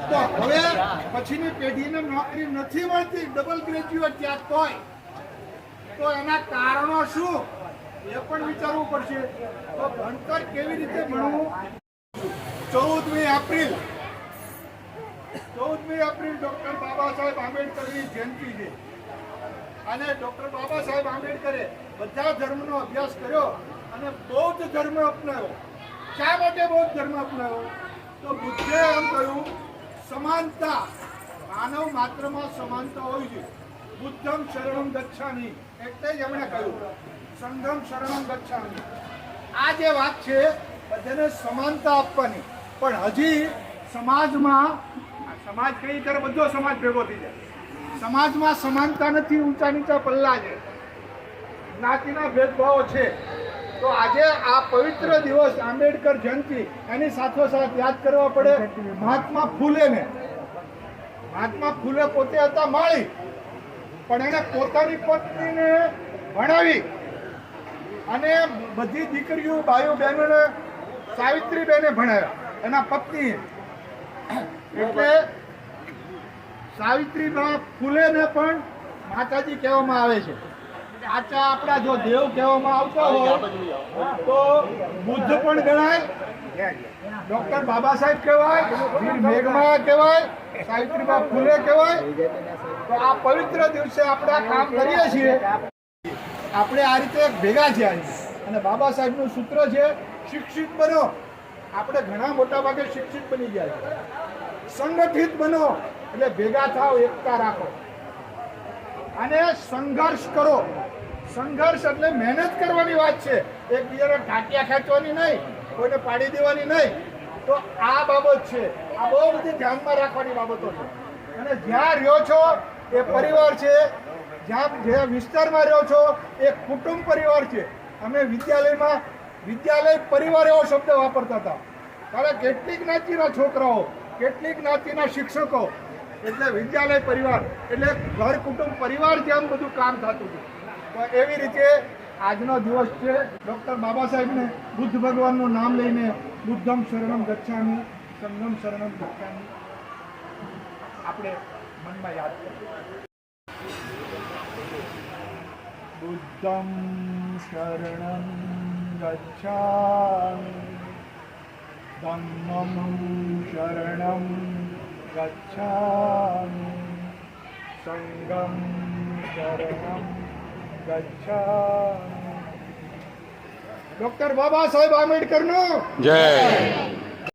પછીની પેઢીને નોકરી નથી મળતી ડબલ ગ્રેજ્યુએટ ત્યાં તોય તો એના કારણો શું? એ પણ વિચારવું પડશે. તો ભણતર કેવી રીતે ભણવું? ચૌદમી એપ્રિલ. ચૌદમી એપ્રિલ ડોક્ટર બાબા સાહેબ આંબેડકરની જયંતિ છે. અને ડોક્ટર બાબા સાહેબ આંબેડકરે બધા ધર્મનો અભ્યાસ કર્યો અને બૌદ્ધ ધર્મ અપનાવ્યો. શા માટે બૌદ્ધ ધર્મ અપનાવ્યો? તો બુદ્ધે એમ કહ્યું સમાનતા, માનવ માત્રમાં સમાનતા હોવી જોઈએ. બુદ્ધમ શરણમ ગચ્છામી, એટલે જ એમણે કહ્યું. સંઘમ શરણમ ગચ્છામી. આ જે વાત છે, બધાને સમાનતા આપવાની. પણ હજી સમાજમાં સમાજ કઈ ત્યારે બધો સમાજ ભેગો થઈ જાય. સમાજમાં સમાનતા નથી, ઊંચા નીચા પલ્લા છે. જ્ઞાતિના ભેદભાવો છે. તો આજે આ પવિત્ર દિવસ આંબેડકર જયંતિ, એની સાથોસાથ યાદ કરવા પડે મહાત્મા ફૂલેને. મહાત્મા ફૂલે પોતે હતા માળી, પણ એને પોતાની પત્નીને ભણાવી. અને બધી દીકરીઓ, ભાઈઓ, બહેનોને સાવિત્રીબેને ભણાવ્યા, એના પત્નીએ. એટલે સાવિત્રીબા ફૂલેને પણ માતાજી કહેવામાં આવે છે. આચા આપણા જો દેવ કહેવામાં આવતો હોય તો બુદ્ધ પણ ગણાય ડોક્ટર બાબા સાહેબ કહેવાય મેઘમાયા કહેવાય સાવિત્રીમાં ફૂલે કહેવાય. તો આ પવિત્ર દિવસે આપણે કામ કરીએ છીએ. આપણે આ રીતે ભેગા છે. આજે અને બાબા સાહેબનું સૂત્ર છે શિક્ષિત બનો. આપણે ઘણા મોટા ભાગે શિક્ષિત બની ગયા છે. સંગઠિત બનો. એટલે ભેગા થાવ એકતા રાખો. અને સંઘર્ષ કરો. સંઘર્ષ એટલે મહેનત કરવાની વાત છે. એકબીજાને ટાંટિયા ખેંચવાની નહીં, કોઈને પાડી દેવાની નહીં. તો આ બાબત છે. આ બહુ બધી ધ્યાનમાં રાખવાની બાબતો છે. અને જ્યાં રહ્યો છો, એ પરિવાર છે. જ્યાં જે વિસ્તારમાં રહ્યો છો, એ કુટુંબ પરિવાર છે. અમે વિદ્યાલયમાં, વિદ્યાલય પરિવાર એવો શબ્દ વાપરતા હતા. કારણ કેટલીક જ્ઞાતિના છોકરાઓ, કેટલીક જ્ઞાતિના શિક્ષકો, એટલે વિદ્યાલય પરિવાર, એટલે ઘર કુટુંબ પરિવાર જેમ બધું કામ થતું હતું. તો એવી રીતે આજનો દિવસ છે. ડૉક્ટર બાબા સાહેબને બુદ્ધ ભગવાનનું નામ લઈને બુદ્ધમ શરણમ ગચ્છામી, સંગમ શરણમ ગચ્છામી. આપણે મનમાં યાદ કરીએ. બુદ્ધમ શરણમ ગચ્છામી ધમ્મમ શરણમ ગચ્છામી, સંગમ શરણમ ડોક્ટર બાબા સાહેબ આંબેડકરનું. જય.